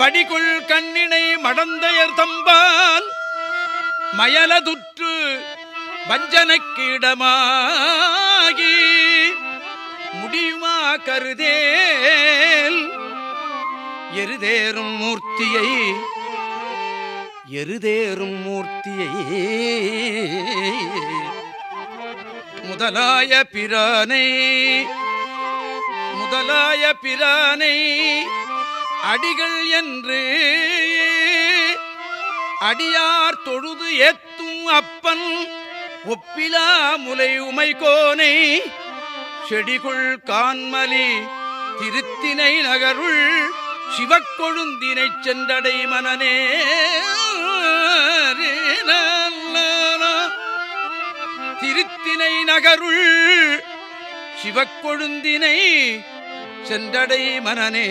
வடிகுள் கண்ணினை மடந்தையர் தம்பால் மயலதுற்று வஞ்சனக்கிடமாகி முடியுமா கருதேல்? எருதேறும் மூர்த்தியை எருதேறும் மூர்த்தியை முதலாய பிரானை முதலாய பிரானை அடிகள் என்று அடியார் தொழுது ஏத்தும் அப்பன் ஒப்பிலா முலை உமைகோனை செடிகுள் கான்மலி திருத்தினை நகருள் சிவக்கொழுந்தினை சென்றடை மனநே. திருத்தினை நகருள் சிவக்கொழுந்தினை சென்றடை மனநே.